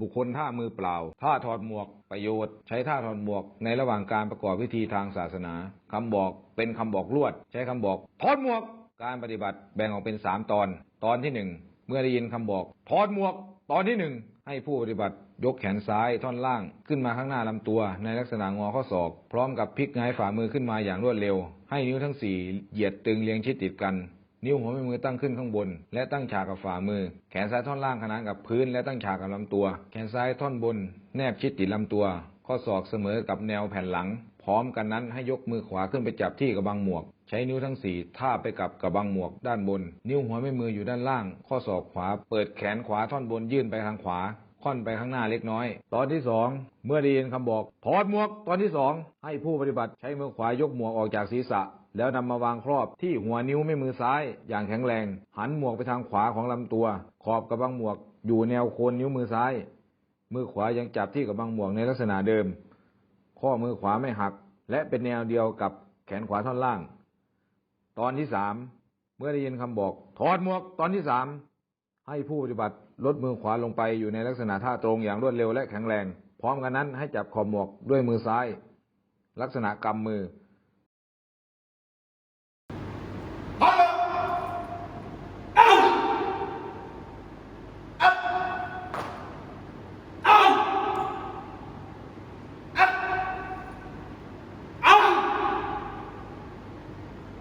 บุคคลท่ามือเปล่า ท่าถอดหมวก ประโยชน์ ใช้ท่าถอดหมวก ในระหว่างการประกอบพิธีทางศาสนา คำบอกเป็นคำบอกลวด ใช้คำบอก ถอดหมวก การปฏิบัติแบ่งออกเป็นสามตอน ตอนที่หนึ่งเมื่อได้ยินคำบอก ถอดหมวก ตอนที่หนึ่งให้ผู้ปฏิบัติยกแขนซ้ายท่อนล่างขึ้นมาข้างหน้าลำตัว ในลักษณะงอข้อศอก พร้อมกับพลิกงายฝ่ามือขึ้นมาอย่างรวดเร็ว ให้นิ้วทั้งสี่เหยียดตึงเรียงชิดติดกัน นิ้วหัวแม่มือตั้งขึ้นข้างบน และตั้งฉากกับฝ่ามือ แขนซ้ายท่อนล่างขนานกับพื้น และตั้งฉากกับลำตัว แขนซ้ายท่อนบน แนบชิดติดลำตัว ข้อศอกเสมอกับแนวแผ่นหลัง พร้อมกันนั้นให้ยกมือขวาขึ้นไปจับที่กระบังหมวก ใช้นิ้วทั้งสี่ทาบไปกับกระบังหมวกด้านบน นิ้วหัวแม่มืออยู่ด้านล่าง ข้อศอกขวา เปิดแขนขวาท่อนบนยื่นไปทางขวา ค่อนไปข้างหน้าเล็กน้อย ตอนที่สองเมื่อได้ยินคำบอกถอดหมวกตอนที่สองให้ผู้ปฏิบัติใช้มือขวายกหมวกออกจากศีรษะ แล้วนำมาวางครอบที่หัวนิ้วไม่มือซ้าย อย่างแข็งแรง หันหมวกไปทางขวาของลำตัว ขอบกระบังหมวก อยู่แนวโคนนิ้วมือซ้าย มือขวายังจับที่กระบังหมวกในลักษณะเดิม ข้อมือขวาไม่หัก และเป็นแนวเดียวกับแขนขวาท่อนล่าง ตอนที่สามเมื่อได้ยินคำบอก ถอดหมวกตอนที่สาม ให้ผู้ปฏิบัติลดมือขวาลงไปอยู่ในลักษณะท่าตรงอย่างรวดเร็วและแข็งแรง พร้อมกันนั้นให้จับขอบหมวกด้วยมือซ้าย ลักษณะกำมือ